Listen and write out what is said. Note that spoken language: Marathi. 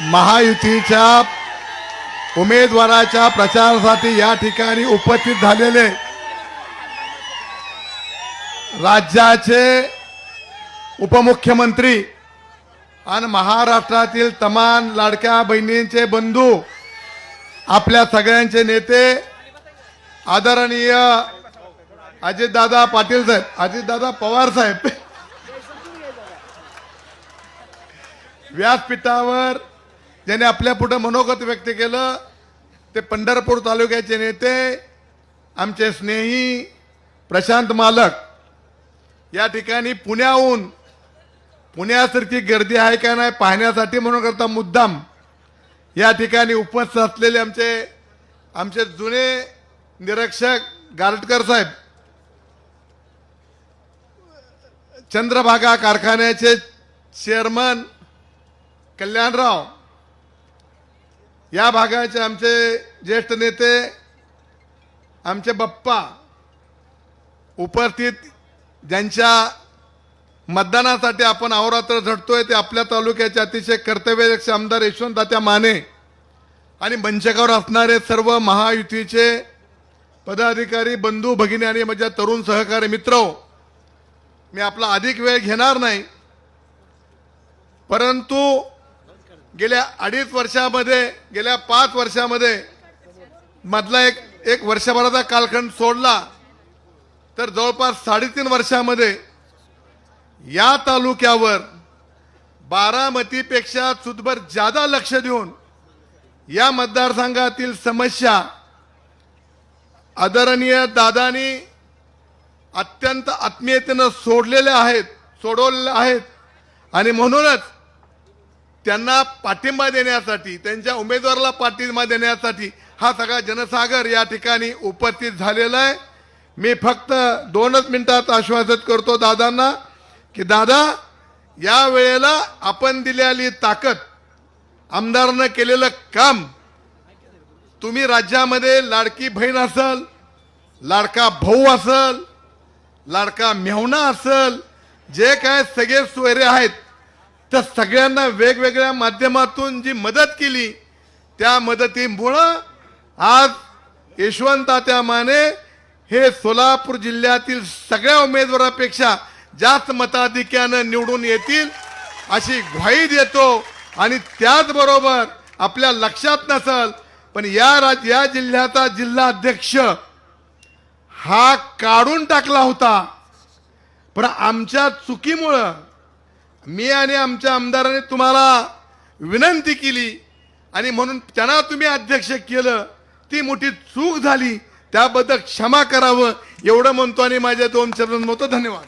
महायुतीच्या उमेदवाराच्या प्रचारासाठी या ठिकाणी उपस्थित झालेले राज्याचे उपमुख्यमंत्री आणि महाराष्ट्रातील तमाम लाडक्या बहिणींचे बंधू आपल्या सगळ्यांचे नेते आदरणीय अजितदादा पाटील साहेब अजितदादा पवार साहेब. व्यासपीठावर ज्याने आपल्या पुढे मनोगत व्यक्त केलं ते पंढरपूर तालुक्याचे नेते आमचे स्नेही प्रशांत मालक या ठिकाणी पुण्याहून पुण्यासारखी गर्दी आहे का नाही पाहण्यासाठी म्हणून करता मुद्दाम या ठिकाणी उपस्थित असलेले आमचे आमचे जुने निरीक्षक गारटकर साहेब चंद्रभागा कारखान्याचे चेअरमन कल्याणराव या भागाचे आमचे ज्येष्ठ नेते आमचे बप्पा उपस्थित ज्यांच्या मतदानासाठी आपण अहोरात्र झटतोय ते आपल्या तालुक्याचे अतिशय कर्तव्यदक्ष आमदार यशवंतदात्या माने आणि मंचकावर असणारे सर्व महायुतीचे पदाधिकारी बंधू भगिनी आणि माझ्या तरुण सहकारी मित्र मी आपला अधिक वेळ घेणार नाही. परंतु गेल्या अडीच वर्षामध्ये गेल्या पाच वर्षामध्ये मधला एक एक वर्षभराचा कालखंड सोडला तर जवळपास साडेतीन वर्षामध्ये या तालुक्यावर बारामतीपेक्षा सुदभर जादा लक्ष देऊन या मतदारसंघातील समस्या आदरणीय दादानी अत्यंत आत्मीयतेनं सोडलेल्या आहेत सोडवलेल्या आहेत. आणि म्हणूनच त्यांना पाठिंबा देण्यासाठी त्यांच्या उमेदवाराला पाठिंबा देण्यासाठी हा सगळा जनसागर या ठिकाणी उपस्थित झालेला आहे. मी फक्त दोनच मिनिटात आश्वासित करतो दादांना की दादा या वेळेला आपण दिलेली ताकद आमदारानं केलेलं काम तुम्ही राज्यामध्ये लाडकी बहीण असल लाडका भाऊ असल लाडका मेहुणा असल जे काय सगळे सोयरे आहेत त्या सगळ्यांना वेगवेगळ्या माध्यमातून जी मदत केली त्या मदतीमुळं आज यशवंतात्या माने हे सोलापूर जिल्ह्यातील सगळ्या उमेदवारापेक्षा जास्त मताधिक्यानं निवडून येतील अशी ग्वाही देतो. आणि त्याचबरोबर आपल्या लक्षात नसल पण या राज या जिल्ह्याचा जिल्हा अध्यक्ष हा काढून टाकला होता. पण आमच्या चुकीमुळं मी आणि आमच्या आमदाराने तुम्हाला विनंती केली आणि म्हणून त्यांना तुम्ही अध्यक्ष केलं ती मोठी चूक झाली. त्याबद्दल क्षमा करावं एवढं म्हणतो आणि माझ्या दोन चरण म्हणतो धन्यवाद.